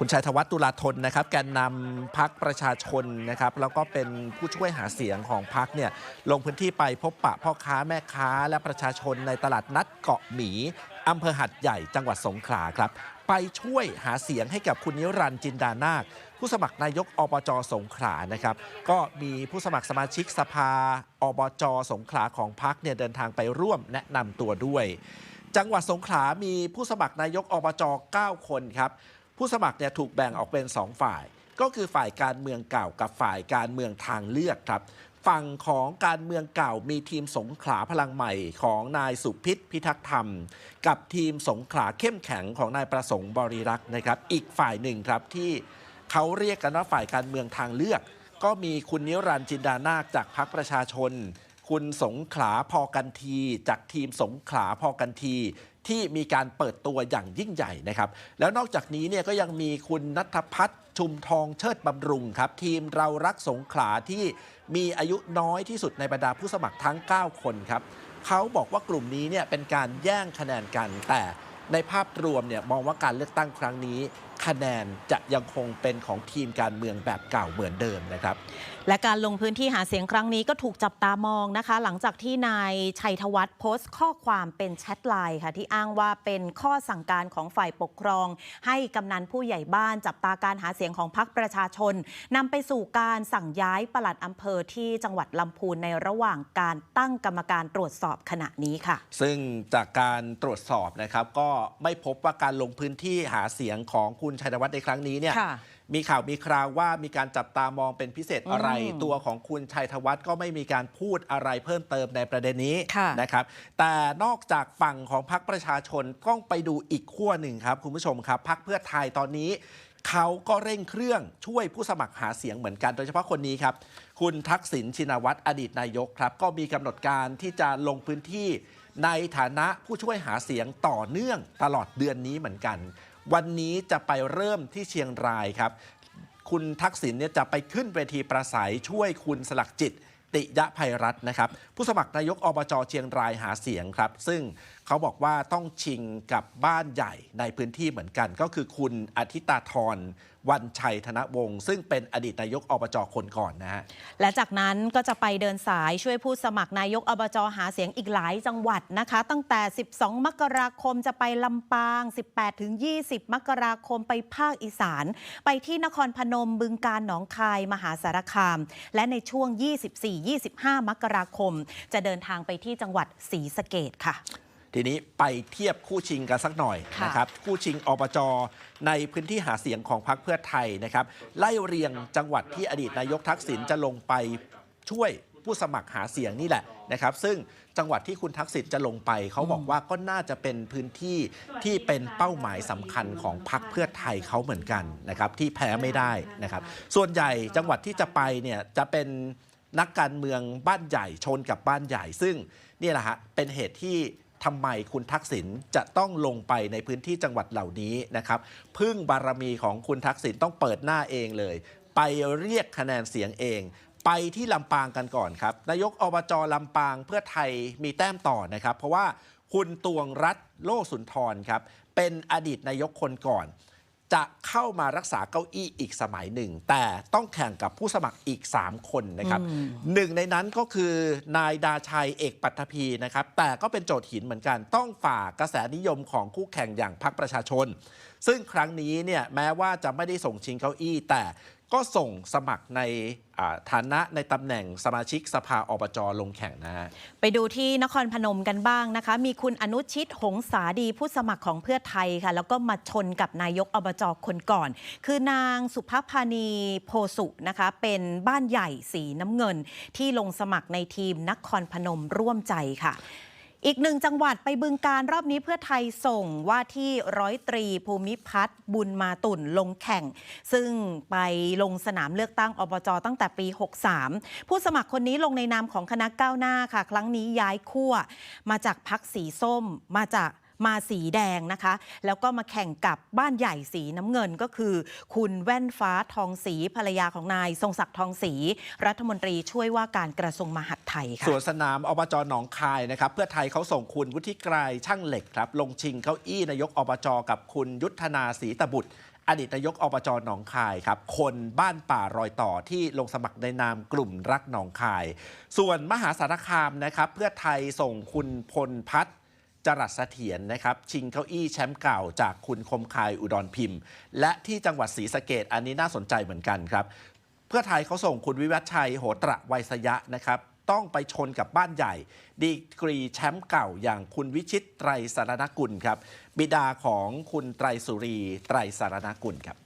คุณชัยธวัฒน์ตุลาธนนะครับแกนนำพักประชาชนนะครับแล้วก็เป็นผู้ช่วยหาเสียงของพักเนี่ยลงพื้นที่ไปพบปะพ่อค้าแม่ค้าและประชาชนในตลาดนัดเกาะหมีอำเภอหัดใหญ่จังหวัดสงขลาครับ ไปช่วยหาเสียงให้กับคุณนิรันจินดานาค ผู้สมัครนายกอบจสงขลานะครับ ก็มีผู้สมัครสมาชิกสภาอบจสงขลาของพักเนี่ยเดินทางไปร่วมแนะนำตัวด้วย จังหวัดสงขลามีผู้สมัครนายกอบจ 9 คนครับ ผู้สมัครเนี่ยถูกแบ่งออกเป็น 2 ฝ่าย ก็คือฝ่ายการเมืองเก่ากับฝ่ายการเมืองทางเลือกครับ ฝั่งของการเมืองเก่ามีทีมสงขลาพลังใหม่ของนายสุพิษพิทักษ์ธรรม กับทีมสงขลาเข้มแข็งของนายประสงค์บริรักษ์นะครับ อีกฝ่ายหนึ่งครับที่เขาเรียกกันว่าฝ่ายการเมืองทางเลือก ก็มีคุณนิรันจินดานาคจากพรรคประชาชน คุณสงขลาพอกันที จากทีมสงขลาพอกันที ที่มีการเปิดตัวอย่างยิ่งใหญ่นะครับ แล้วนอกจากนี้เนี่ยก็ยังมีคุณนัทพัฒน์ชุมทองเชิดบำรุงครับ ทีมเรารักสงขลาที่มีอายุน้อยที่สุดในบรรดาผู้สมัครทั้ง 9 คนครับเขาบอกว่ากลุ่มนี้เนี่ยเป็นการแย่งคะแนนกันแต่ในภาพรวมเนี่ยมองว่าการเลือกตั้งครั้งนี้ คะแนนจะยังคงเป็นของทีมการเมืองแบบเก่าเหมือนเดิมนะครับ และการลงพื้นที่หาเสียงครั้งนี้ก็ถูกจับตามองนะคะ หลังจากที่นายชัยธวัฒน์โพสต์ข้อความเป็นแชทไลน์ค่ะ ที่อ้างว่าเป็นข้อสั่งการของฝ่ายปกครอง ให้กำนันผู้ใหญ่บ้านจับตาการหาเสียงของพรรคประชาชนนำไปสู่การสั่งย้ายปลัดอำเภอที่จังหวัดลำพูนในระหว่างการตั้งกรรมการตรวจสอบขณะนี้ค่ะ ซึ่งจากการตรวจสอบนะครับก็ไม่พบว่าการลงพื้นที่หาเสียงของคุณชัยธวัฒน์ในครั้งนี้เนี่ยค่ะมีข่าวมีคราวว่ามีการจับตามองเป็นพิเศษอะไรอืมตัวของคุณชัยธวัฒน์ก็ไม่มีการพูดอะไรเพิ่มเติมในประเด็นนี้ค่ะนะครับ แต่นอกจากฝั่งของพรรคประชาชนต้องไปดูอีกขั้วหนึ่งครับคุณผู้ชมครับพรรคเพื่อไทยตอนนี้เขาก็เร่งเครื่องช่วยผู้สมัครหาเสียงเหมือนกัน โดยเฉพาะคนนี้ครับ คุณทักษิณชินวัตรอดีตนายกครับ ก็มีกำหนดการที่จะลงพื้นที่ในฐานะผู้ช่วยหาเสียงต่อเนื่องตลอดเดือนนี้เหมือนกัน วันนี้จะไปเริ่มที่เชียงรายครับ คุณทักษิณเนี่ยจะไปขึ้นเวทีประสัยช่วยคุณสลักจิต ติยะภัยรัตน์นะครับ ผู้สมัครนายกอบจเชียงรายหาเสียงครับ ซึ่งเขาบอกว่าต้องชิงกับบ้านใหญ่ในพื้นที่เหมือนกัน ก็คือคุณอาทิตาธรวันชัยธนวงศ์ซึ่งเป็นอดีตนายกอบจคนก่อนนะฮะและจากนั้นก็จะไปเดินสายช่วยผู้สมัครนายกอบจหาเสียงอีกหลายจังหวัดนะคะ ตั้งแต่ 12 มกราคมจะไปลำปาง 18ถึง20 มกราคมไปภาคอีสาน ไปที่นครพนมบึงการหนองคายมหาสารคาม และในช่วง 24 24-25 มกราคม จะเดินทางไปที่จังหวัดศรีสะเกดค่ะ ทีนี้ไปเทียบคู่ชิงกันสักหน่อยค่ะนะครับคู่ชิงอบจในพื้นที่หาเสียงของพรรคเพื่อไทยนะครับ ไล่เรียงจังหวัดที่อดีตนายกทักษิณจะลงไปช่วยผู้สมัครหาเสียงนี่แหละนะครับ ซึ่งจังหวัดที่คุณทักษิณจะลงไป เขาบอกว่าก็น่าจะเป็นพื้นที่ที่เป็นเป้าหมายสำคัญของพรรคเพื่อไทยเขาเหมือนกันนะครับที่แพ้ไม่ได้นะครับ ส่วนใหญ่จังหวัดที่จะไปเนี่ยจะเป็น นักการเมืองบ้านใหญ่ชนกับบ้านใหญ่ ซึ่งนี่แหละฮะเป็นเหตุที่ทำไมคุณทักษิณจะต้องลงไปในพื้นที่จังหวัดเหล่านี้นะครับ พึ่งบารมีของคุณทักษิณต้องเปิดหน้าเองเลย ไปเรียกคะแนนเสียงเอง ไปที่ลำปางกันก่อนครับ นายกอบจลำปางเพื่อไทยมีแต้มต่อนะครับ เพราะว่าคุณตวงรัฐโลสุนทรครับ เป็นอดีตนายกคนก่อน จะเข้ามารักษาเก้าอี้อีกสมัยหนึ่ง แต่ต้องแข่งกับผู้สมัครอีก 3 คนนะครับอืมหนึ่งในนั้นก็คือนายดาชัยเอกปัตภีนะครับแต่ก็เป็นโจทย์หินเหมือนกัน ต้องฝ่ากระแสนิยมของคู่แข่งอย่างพรรคประชาชน ซึ่งครั้งนี้เนี่ยแม้ว่าจะไม่ได้ส่งชิงเก้าอี้แต่ก็ส่งสมัครในฐานะในตำแหน่งสมาชิกสภาอบจลงแข่งนะฮะไปดูที่นครพนมกันบ้างนะคะ มีคุณอนุชิตหงสาดีผู้สมัครของเพื่อไทยค่ะ แล้วก็มาชนกับนายกอบจคนก่อน คือนางสุภพานีโพสุนะคะ เป็นบ้านใหญ่สีน้ำเงิน ที่ลงสมัครในทีมนครพนมร่วมใจค่ะ อีกหนึ่งจังหวัดไปบึงการรอบนี้เพื่อไทยส่งว่าที่ร้อยตรีภูมิพัฒน์บุญมาตุ่นลงแข่ง ซึ่งไปลงสนามเลือกตั้งอบจตั้งแต่ปี 63 ผู้สมัครคนนี้ลงในนามของคณะก้าวหน้าค่ะ ครั้งนี้ย้ายขั้วมาจากพักสีส้มมาจาก มาสีแดงนะคะ แล้วก็มาแข่งกับบ้านใหญ่สีน้ำเงินก็คือ คุณแว่นฟ้าทองศรีภรรยาของนายทรงศักดิ์ทองศรีรัฐมนตรีช่วยว่าการกระทรวงมหาดไทยค่ะส่วนสนามอบจหนองคายนะครับ เพื่อไทยเขาส่งคุณวุฒิไกรช่างเหล็กครับ ลงชิงเก้าอี้นายกอบจกับคุณยุทธนาศรีตบุตรอดีตนายกอบจหนองคายครับ คนบ้านป่ารอยต่อที่ลงสมัครในนามกลุ่มรักหนองคาย ส่วนมหาสารคามนะครับ เพื่อไทยส่งคุณพลพัฒน์ จรัสเสถียรนะครับ ชิงเก้าอี้แชมป์เก่าจากคุณคมคายอุดรพิมพ์ และที่จังหวัดศรีสะเกดอันนี้น่าสนใจเหมือนกันครับ เพื่อไทยเขาส่งคุณวิวัฒชัยโหตระไวยสยะนะครับต้องไปชนกับบ้านใหญ่ ดีกรีแชมป์เก่าอย่างคุณวิชิตไตรสารณกุลครับ บิดาของคุณไตรสุรีไตรสารณกุลครับ